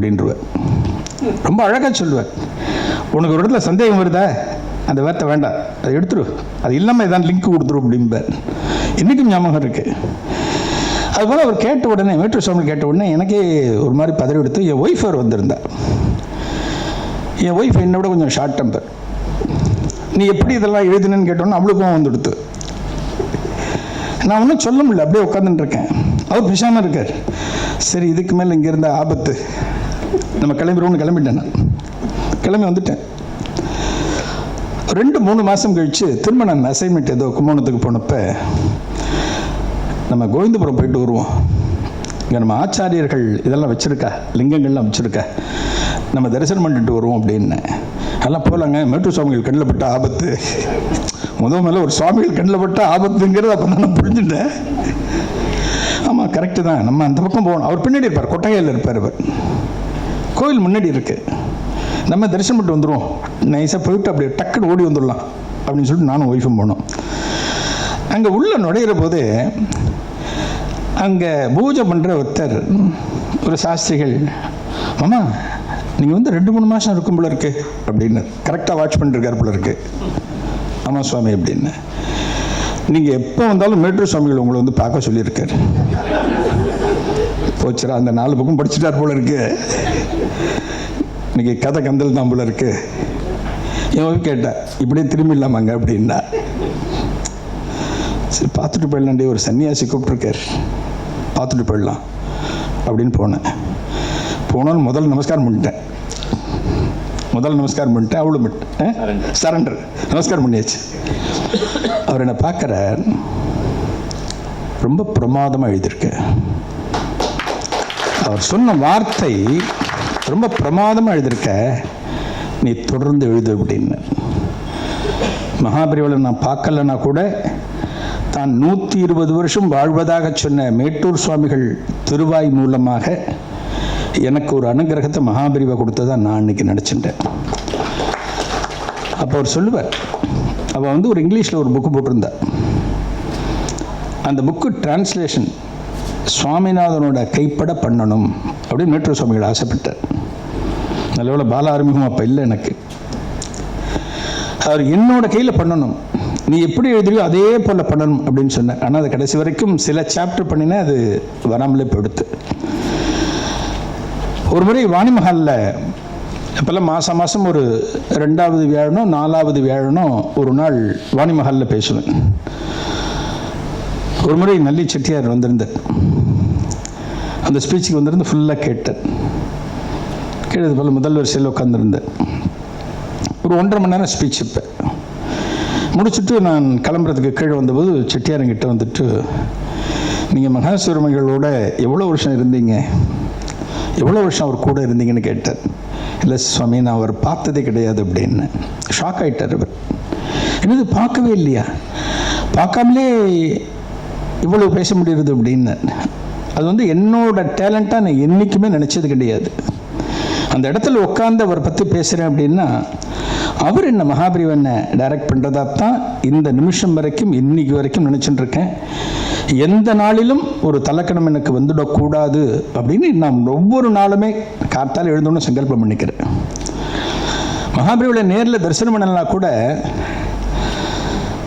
அப்படின்றவர் ரொம்ப அழகாக சொல்லுவார் உனக்கு ஒரு இடத்துல சந்தேகம் வருதா? அந்த வார்த்தை வேண்டாம். அதை எடுத்துரு. அது இல்லாமல் ஏதாவது லிங்க் கொடுத்துரு அப்படிம்பார் இன்றைக்கும் ஞாபகம் இருக்குது அதுபோல் அவர் கேட்ட உடனே மேட்ரு சுவாமி கேட்ட உடனே எனக்கே ஒரு மாதிரி பதறி எடுத்து என் ஒய்ஃப் அவர் வந்திருந்தா. என் ஒய்ஃப் என்னை விட கொஞ்சம் ஷார்ட் டெம்பர் நீ எப்படி இதெல்லாம் எழுதுனேன்னு கேட்டோன்னே அவளுக்கும் வந்துடுத்து. நான் ஒன்றும் சொல்ல முடியல. அப்படியே உட்காந்துட்டு இருக்கேன். அவர் பேசாமல் இருக்கார். சரி இதுக்கு மேலே இங்கே இருந்த ஆபத்து. நம்ம கிளம்பிடுவோம்னு கிளம்பிட்டேன் நான் கிளம்பி வந்துட்டேன். ரெண்டு மூணு மாதம் கழித்து திரும்ப நான் அசைன்மெண்ட் ஏதோ கும்போணத்துக்கு போனப்ப நம்ம கோவிந்தபுரம் போயிட்டு வருவோம். இங்கே நம்ம ஆச்சாரியர்கள் இதெல்லாம் வச்சுருக்கா? லிங்கங்கள்லாம் வச்சுருக்கா? நம்ம தரிசனம் பண்ணிட்டு வருவோம் அப்படின்னு. அதெல்லாம் போகலாங்க மேட்டூர் சுவாமிகள் கண்ணில் பட்ட ஆபத்து. முதல் மேலே ஒரு சுவாமிகள் கண்ணில் பட்ட ஆபத்துங்கிறது அப்போ நான் புரிஞ்சுட்டேன். ஆமாம் கரெக்டு தான். நம்ம அந்த பக்கம் போகணும். அவர் பின்னாடி இருப்பார். கொட்டகையில் இருப்பார் அவர். கோயில் முன்னாடி இருக்குது நம்ம தரிசனம் பண்ணிட்டு வந்துடுவோம் நைஸாக போயிட்டு அப்படியே டக்குன்னு ஓடி வந்துடலாம் அப்படின்னு சொல்லிட்டு நானும் ஒய்ஃபும் போனோம். அங்கே உள்ளே நுழையிற போது அங்கே பூஜை பண்ணுற ஒருத்தர் ஒரு சாஸ்திரிகள் மாமா நீங்கள் வந்து ரெண்டு மூணு மாதம் இருக்கும் போல இருக்கு. அப்படின்னு கரெக்டாக வாட்ச் பண்ணிருக்கார் போல இருக்கு. ஆமாம் சுவாமி அப்படின்னு. நீங்கள் எப்போ வந்தாலும் மேட்டூர் சுவாமிகள் உங்களை வந்து பார்க்க சொல்லியிருக்காரு. போச்சுரா அந்த நாலு பக்கம் படிச்சுட்டார் போல இருக்கு. இன்னைக்கு கதை கந்தல் தான் போல இருக்கு இவன் கேட்டா இப்படியே திரும்பி இல்லாமாங்க? அப்படின்னா சரி பார்த்துட்டு போயிடலாண்டி ஒரு சன்னியாசி கூப்பிட்ருக்கார் பார்த்துட்டு போயிடலாம். அப்படின்னு போனேன். போனாலும் முதல்ல நமஸ்காரம் பண்ணிட்டேன். முதல்ல நமஸ்காரம் பண்ணிட்டேன் அவளும் பண்ணிட்டேன் சரண்டர் நமஸ்காரம் பண்ணியாச்சு. அவர் என்னை பார்க்குறார். ரொம்ப பிரமாதமாக எழுதியிருக்கு. அவர் சொன்ன வார்த்தை ரொம்ப பிரமாதமாக எழுதியிருக்க நீ தொடர்ந்து எழுது அப்படின்னு. மகாபரிவலை நான் பார்க்கலன்னா கூட தான் நூற்றி இருபது வருஷம் வாழ்வதாக சொன்ன மேட்டூர் சுவாமிகள் திருவாய் மூலமாக எனக்கு ஒரு அனுகிரகத்தை மகாபிரிவை கொடுத்ததா நான் இன்னைக்கு நினச்சிட்டேன். அப்போ அவர் சொல்லுவார் அவள் வந்து ஒரு இங்கிலீஷில் ஒரு புக்கு போட்டிருந்தா. அந்த புக்கு டிரான்ஸ்லேஷன் சுவாமிநாதனோட கைப்பட பண்ணணும் அப்படின்னு மேட்டூர் சுவாமிகள் ஆசைப்பட்டார். நல்லவேளை பால ஆரம்பிக்கும் அப்போ இல்லை எனக்கு. அவர் என்னோட கையில் பண்ணணும். நீ எப்படி எழுதுறியோ அதே போல் பண்ணணும் அப்படின்னு சொன்னேன் ஆனால் அது கடைசி வரைக்கும் சில சாப்டர் பண்ணினா அது வராமலே போயிடுத்து. ஒரு முறை வாணிமஹாலில் இப்போல்லாம் மாதம் மாதம் ஒரு ரெண்டாவது வியாழனோ நாலாவது வியாழனோ ஒரு நாள் வாணிமஹாலில் பேசுவேன். ஒரு முறை நல்லி செட்டியார் வந்திருந்தார். அந்த ஸ்பீச்சுக்கு வந்திருந்து ஃபுல்லாக கேட்டேன் கேட்டது போல் முதல் வரிசையில் உட்காந்துருந்தேன் ஒரு ஒன்றரை மணி நேரம் ஸ்பீச் இப்போ. முடிச்சுட்டு நான் கிளம்புறதுக்கு கீழே வந்தபோது செட்டியாரங்கிட்ட வந்துட்டு நீங்கள் மகாசிவரமைகளோட எவ்வளோ வருஷம் இருந்தீங்க? எவ்வளோ வருஷம் அவர் கூட இருந்தீங்கன்னு கேட்டார். இல்லை சுவாமி நான் அவர் பார்த்ததே கிடையாது அப்படின்னு. ஷாக் ஆகிட்டார் அவர். என்னது பார்க்கவே இல்லையா? பார்க்காமலே இவ்வளவு பேச முடியுது அப்படின்னு. அது வந்து என்னோட டேலண்ட்டாக நான் என்றைக்குமே நினச்சது கிடையாது. அந்த இடத்துல உட்காந்து அவரை பற்றி பேசுகிறேன் அப்படின்னா அவர் என்ன மகாபிரிவனை டைரக்ட் பண்ணுறதா தான் இந்த நிமிஷம் வரைக்கும் இன்னைக்கு வரைக்கும் நினச்சிட்டு இருக்கேன். எந்த நாளிலும் ஒரு தலக்கணம் எனக்கு வந்துடக்கூடாது அப்படின்னு நான் ஒவ்வொரு நாளுமே காத்தால் எழுந்தோன்னு சங்கல்பம் பண்ணிக்கிறேன். மகாபிரிவலை நேரில் தரிசனம் பண்ணலாம் கூட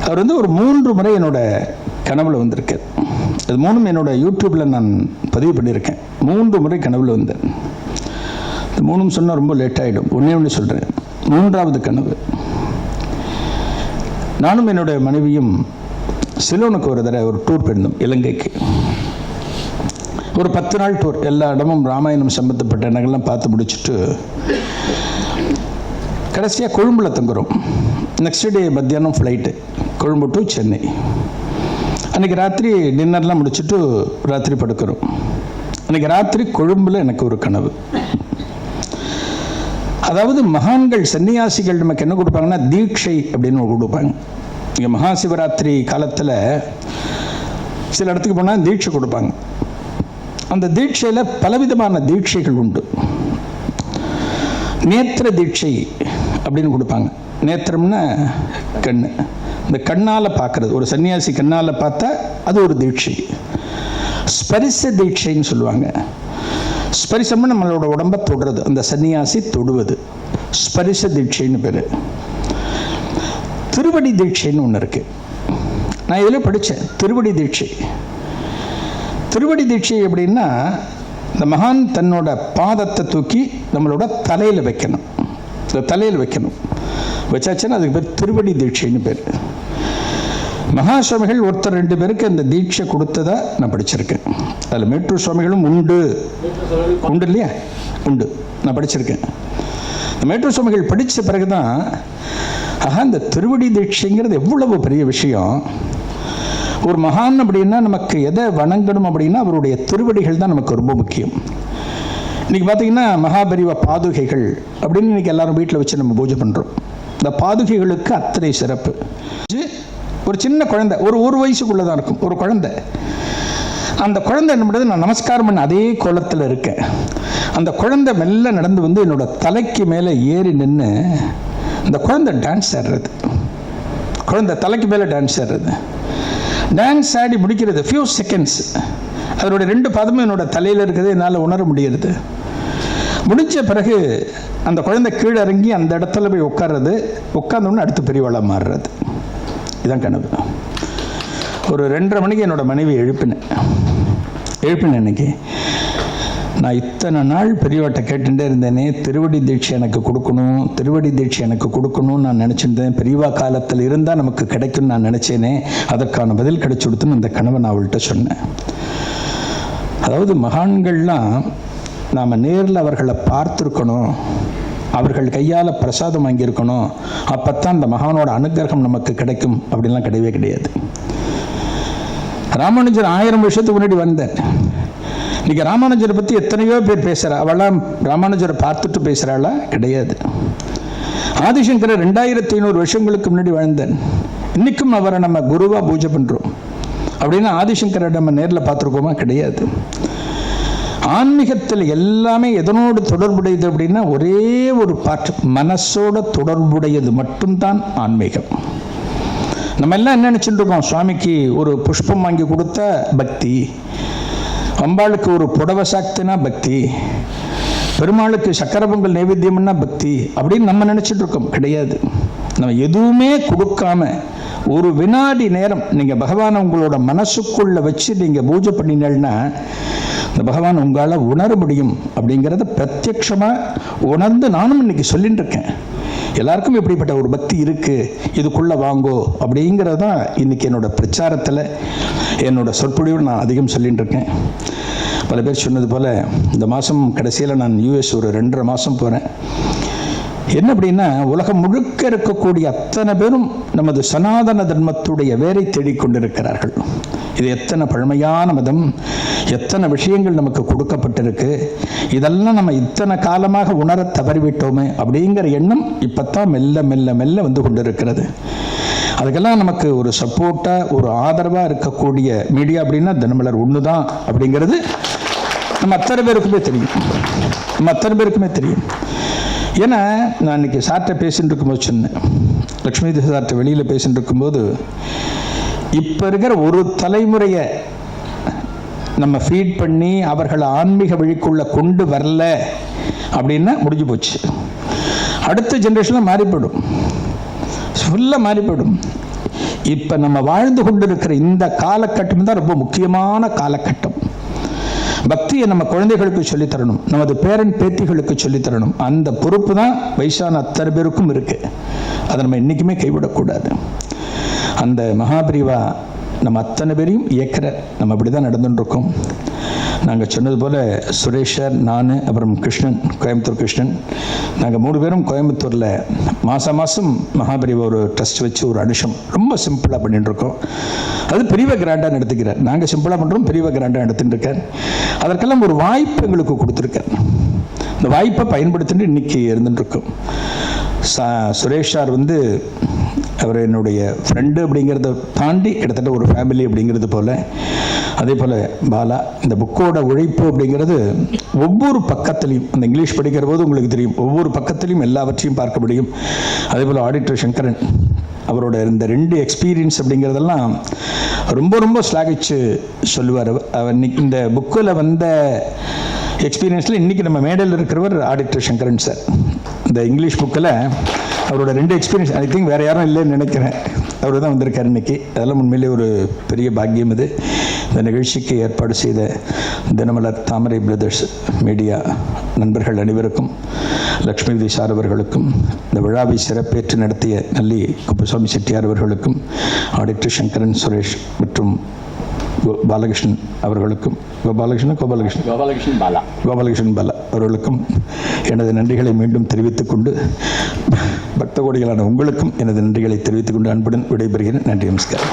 அவர் வந்து ஒரு மூன்று முறை என்னோட கனவில் வந்திருக்கேன் அது மூணும் என்னோட யூடியூப்பில் நான் பதிவு பண்ணியிருக்கேன். மூன்று முறை கனவில் வந்தேன் இந்த மூணும் சொன்னால் ரொம்ப லேட் ஆகிடும் ஒன்றே ஒன்று சொல்கிறேன் மூன்றாவது கனவு. நானும் என்னுடைய மனைவியும் சிலோனுக்கு ஒரு தடவை ஒரு டூர் போயிருந்தோம் இலங்கைக்கு. ஒரு பத்து நாள் டூர் எல்லா இடமும் ராமாயணம் சம்பந்தப்பட்ட இடங்கள்லாம் பார்த்து முடிச்சுட்டு கடைசியாக கொழும்பில் தங்குறோம். நெக்ஸ்ட் டே மத்தியானம் ஃப்ளைட்டு கொழும்பு டு சென்னை. அன்றைக்கி ராத்திரி டின்னர்லாம் முடிச்சுட்டு ராத்திரி படுக்கிறோம். அன்றைக்கி ராத்திரி கொழும்புல எனக்கு ஒரு கனவு. அதாவது மகான்கள் சன்னியாசிகள் நமக்கு என்ன கொடுப்பாங்கன்னா தீட்சை அப்படின்னு கொடுப்பாங்க. இங்கே மகா சிவராத்திரி காலத்தில் சில இடத்துக்கு போனால் தீட்சை கொடுப்பாங்க. அந்த தீட்சையில் பலவிதமான தீட்சைகள் உண்டு. நேத்திர தீட்சை அப்படின்னு கொடுப்பாங்க. நேத்திரம்னா கண் இந்த கண்ணால் பார்க்கறது. ஒரு சன்னியாசி கண்ணால் பார்த்தா அது ஒரு தீட்சை. ஸ்பரிச தீட்சைன்னு சொல்லுவாங்க. ஸ்பரிசம்னு நம்மளோட உடம்ப தொடுறது. அந்த சன்னியாசி தொடுவது. ஸ்பரிச தீட்சைன்னு பேர். திருவடி தீட்சைன்னு ஒன்று இருக்குது நான் இதில் படித்தேன் திருவடி தீட்சை. திருவடி தீட்சை எப்படின்னா இந்த மகான் தன்னோட பாதத்தை தூக்கி நம்மளோட தலையில் வைக்கணும். இந்த தலையில் வைக்கணும். வச்சாச்சுன்னா அதுக்கு பேர் திருவடி தீட்சைன்னு பேர். மகா சுவாமிகள் ஒருத்தர் ரெண்டு பேருக்கு அந்த தீட்சை கொடுத்ததா நான் படிச்சிருக்கேன். அதில் மேட்டூர் சுவாமிகளும் உண்டு. உண்டு இல்லையா? உண்டு. நான் படிச்சிருக்கேன். இந்த சுவாமிகள் படித்த பிறகு தான் ஆஹா இந்த திருவடி தீட்சைங்கிறது எவ்வளவு பெரிய விஷயம். ஒரு மகான் அப்படின்னா நமக்கு எதை வணங்கணும் அப்படின்னா அவருடைய திருவடிகள் தான் நமக்கு ரொம்ப முக்கியம். இன்னைக்கு பார்த்தீங்கன்னா மகாபரிவ பாதுகைகள் அப்படின்னு இன்னைக்கு எல்லாரும் வீட்டில் வச்சு நம்ம பூஜை பண்ணுறோம் இந்த பாதுகைகளுக்கு அத்தனை சிறப்பு. ஒரு சின்ன குழந்தை ஒரு ஒரு வயசுக்குள்ளே தான் இருக்கும் ஒரு குழந்தை. அந்த குழந்தை என்ன பண்ணுறது நான் நமஸ்காரம் பண்ண அதே கோலத்தில் இருக்கேன். அந்த குழந்தை மெல்ல நடந்து வந்து என்னோட தலைக்கு மேலே ஏறி நின்று அந்த குழந்தை டான்ஸ் ஆடுறது. குழந்தை தலைக்கு மேலே டான்ஸ் ஆடுறது. டான்ஸ் ஆடி முடிக்கிறது ஃபியூ செகண்ட்ஸ் அதனுடைய ரெண்டு பதமும் என்னோட தலையில் இருக்கிறது என்னால் உணர முடியறது. முடிஞ்ச பிறகு அந்த குழந்தை கீழே இறங்கி அந்த இடத்துல போய் உட்கார்றது உட்காந்தோன்னு அடுத்து பெரியவளாக மாறுறது. இதுதான் கனவு. ஒரு ரெண்டரை மணிக்கு என்னோட மனைவி எழுப்பினேன் எழுப்பினேன் இன்னைக்கு நான் இத்தனை நாள் பெரியவாட்டை கேட்டுட்டே இருந்தேனே திருவடி தீட்சை எனக்கு கொடுக்கணும் திருவடி தீட்சை எனக்கு கொடுக்கணும்னு நான் நினச்சிருந்தேன். பெரியவா காலத்தில் இருந்தால் நமக்கு கிடைக்கும்னு நான் நினச்சேனே அதற்கான பதில் கிடைச்சு கொடுத்துன்னு அந்த கனவை நான் அவள்கிட்ட சொன்னேன். அதாவது மகான்கள்லாம் நாம் நேரில் அவர்களை பார்த்துருக்கணும். அவர்கள் கையால் பிரசாதம் வாங்கியிருக்கணும். அப்பத்தான் அந்த மகானோட அனுகிரகம் நமக்கு கிடைக்கும் அப்படின்லாம் கிடையவே கிடையாது. ராமானுஜர் ஆயிரம் வருஷத்துக்கு முன்னாடி வந்தார். இன்னைக்கு ராமானுஜரை பற்றி எத்தனையோ பேர் பேசுகிறா அவெல்லாம் ராமானுஜரை பார்த்துட்டு பேசுகிறாளா கிடையாது. ஆதிசங்கரர் ரெண்டாயிரத்தி ஐநூறு வருஷங்களுக்கு முன்னாடி வாழ்ந்தேன் இன்னைக்கும் அவரை நம்ம குருவாக பூஜை பண்ணுறோம் அப்படின்னா ஆதிசங்கரை நம்ம நேரில் பார்த்துருக்கோமா? கிடையாது. ஆன்மீகத்தில் எல்லாமே எதனோடு தொடர்புடையது அப்படின்னா ஒரே ஒரு பாட்டு மனசோட தொடர்புடையது மட்டும்தான் ஆன்மீகம். நம்ம எல்லாம் என்ன நினச்சிட்டு இருக்கோம் சுவாமிக்கு ஒரு புஷ்பம் வாங்கி கொடுத்த பக்தி அம்பாளுக்கு ஒரு புடவை சாக்தினா பக்தி பெருமாளுக்கு சக்கர பொங்கல் நைவேத்தியம்னா பக்தி அப்படின்னு நம்ம நினச்சிட்டு இருக்கோம். கிடையாது. நம்ம எதுவுமே கொடுக்காம ஒரு வினாடி நேரம் நீங்கள் பகவானை உங்களோட மனசுக்குள்ளே வச்சு நீங்கள் பூஜை பண்ணினீங்கன்னா இந்த பகவான் உங்களால் உணர முடியும் அப்படிங்கிறத பிரத்யக்ஷமாக உணர்ந்து நானும் இன்னைக்கு சொல்லிட்டு இருக்கேன் எல்லாருக்கும் இப்படிப்பட்ட ஒரு பக்தி இருக்குது இதுக்குள்ளே வாங்கோ அப்படிங்கிறது தான் இன்னைக்கு என்னோட பிரச்சாரத்தில் என்னோடய சொற்பொழிவு நான் அதிகம் சொல்லிட்டு இருக்கேன் பல பேர் சொன்னது போல் இந்த மாதம் கடைசியில் நான் யூஎஸ் ஒரு ரெண்டரை மாதம் போகிறேன் என்ன அப்படின்னா உலகம் முழுக்க இருக்கக்கூடிய அத்தனை பேரும் நமது சனாதன தர்மத்துடைய வேரை தேடிக்கொண்டிருக்கிறார்கள் இது எத்தனை பழமையான மதம் எத்தனை விஷயங்கள் நமக்கு கொடுக்கப்பட்டிருக்கு இதெல்லாம் நம்ம இத்தனை காலமாக உணர தவறிவிட்டோமே அப்படிங்கிற எண்ணம் இப்போத்தான் மெல்ல மெல்ல மெல்ல வந்து கொண்டிருக்கிறது. அதுக்கெல்லாம் நமக்கு ஒரு சப்போர்ட்டாக ஒரு ஆதரவாக இருக்கக்கூடிய மீடியா அப்படின்னா தினமலர் ஒன்று தான் அப்படிங்கிறது நம்ம அத்தனை பேருக்குமே தெரியும். நம்ம அத்தனை பேருக்குமே தெரியும். ஏன்னா நான் இன்னைக்கு சார்ட்டை பேசிகிட்டு இருக்கும்போது சொன்னேன். லக்ஷ்மி சார்ட்டை வெளியில் பேசிகிட்டு இருக்கும்போது இப்போ இருக்கிற ஒரு தலைமுறையை நம்ம ஃபீட் பண்ணி அவர்களை ஆன்மீக வழிக்குள்ளே கொண்டு வரல அப்படின்னா முடிஞ்சு போச்சு. அடுத்த ஜென்ரேஷனில் மாறி போயிடும் ஃபுல்லாக மாறி இப்போ நம்ம வாழ்ந்து கொண்டிருக்கிற இந்த காலகட்டம் தான் ரொம்ப முக்கியமான காலகட்டம். பக்தியை நம்ம குழந்தைகளுக்கு சொல்லித் தரணும் நமது பேரன் பேத்திகளுக்கு சொல்லித் தரணும் அந்த பொறுப்பு தான் வயசான அத்தனை பேருக்கும் இருக்கு. அதை நம்ம என்றைக்குமே கைவிடக்கூடாது. அந்த மகாபிரிவா நம்ம அத்தனை பேரையும் இயக்கிற நம்ம அப்படி தான் நடந்துட்டுருக்கோம் நாங்கள் சொன்னது போல் சுரேஷர் நான் அப்புறம் கிருஷ்ணன் கோயம்புத்தூர் கிருஷ்ணன். நாங்கள் மூணு பேரும் கோயம்புத்தூரில் மாதம் மாதம் மகாபரிவா ஒரு ட்ரஸ்ட் வச்சு ஒரு அனுஷம். ரொம்ப சிம்பிளாக பண்ணிட்டுருக்கோம். அது பெரியவ கிராண்டாக நடத்துக்கிறார் நாங்கள் சிம்பிளாக பண்ணுறோம் பெரியவ கிராண்டாக நடத்திட்டு அதற்கெல்லாம் ஒரு வாய்ப்பு எங்களுக்கு கொடுத்துருக்கார். இந்த வாய்ப்பை பயன்படுத்திட்டு இன்னைக்கு இருந்துட்டுருக்கோம். சுரேஷ் சார் வந்து அவர் என்னுடைய ஃப்ரெண்டு அப்படிங்கிறத தாண்டி கிட்டத்தட்ட ஒரு ஃபேமிலி அப்படிங்கிறது போல். அதே போல் பாலா இந்த புக்கோட உழைப்பு அப்படிங்கிறது ஒவ்வொரு பக்கத்துலையும் அந்த இங்கிலீஷ் படிக்கிற போது உங்களுக்கு தெரியும் ஒவ்வொரு பக்கத்துலையும் எல்லாவற்றையும் பார்க்க முடியும். அதே போல் ஆடிட்டர் சங்கரன் அவரோட இந்த ரெண்டு எக்ஸ்பீரியன்ஸ் அப்படிங்கிறதெல்லாம் ரொம்ப ரொம்ப ஸ்லாகிச்சு சொல்லுவார். அவர் இன்னைக்கு இந்த புக்கில் வந்த எக்ஸ்பீரியன்ஸில் இன்றைக்கி நம்ம மேடையில் இருக்கிறவர் ஆடிட்டர் சங்கரன் சார். இந்த இங்கிலீஷ் புக்கில் அவரோட ரெண்டு எக்ஸ்பீரியன்ஸ் ஐ திங்க் வேறு யாரும் இல்லைன்னு நினைக்கிறேன். அவர் தான் வந்திருக்கார் இன்னைக்கு. அதெல்லாம் உண்மையிலே ஒரு பெரிய பாக்கியம் இது. இந்த நிகழ்ச்சிக்கு ஏற்பாடு செய்த தினமலர் தாமரை பிரதர்ஸ் மீடியா நண்பர்கள் அனைவருக்கும் லக்ஷ்மி விசார் அவர்களுக்கும் இந்த விழாவை சிறப்பேற்று நடத்திய நல்லி குப்புசாமி செட்டியார் அவர்களுக்கும் ஆடிட்டர் சங்கரன் சுரேஷ் மற்றும் பாலகிருஷ்ணன் அவர்களுக்கும் கோபாலகிருஷ்ணன் கோபாலகிருஷ்ணன். கோபாலகிருஷ்ணன் பாலா. கோபாலகிருஷ்ணன் பாலா அவர்களுக்கும் எனது நன்றிகளை மீண்டும் தெரிவித்துக் கொண்டு பக்த கோடிகளான உங்களுக்கும் எனது நன்றிகளை தெரிவித்துக் கொண்டு அன்புடன் விடைபெறுகிறேன். நன்றி நமஸ்காரம்.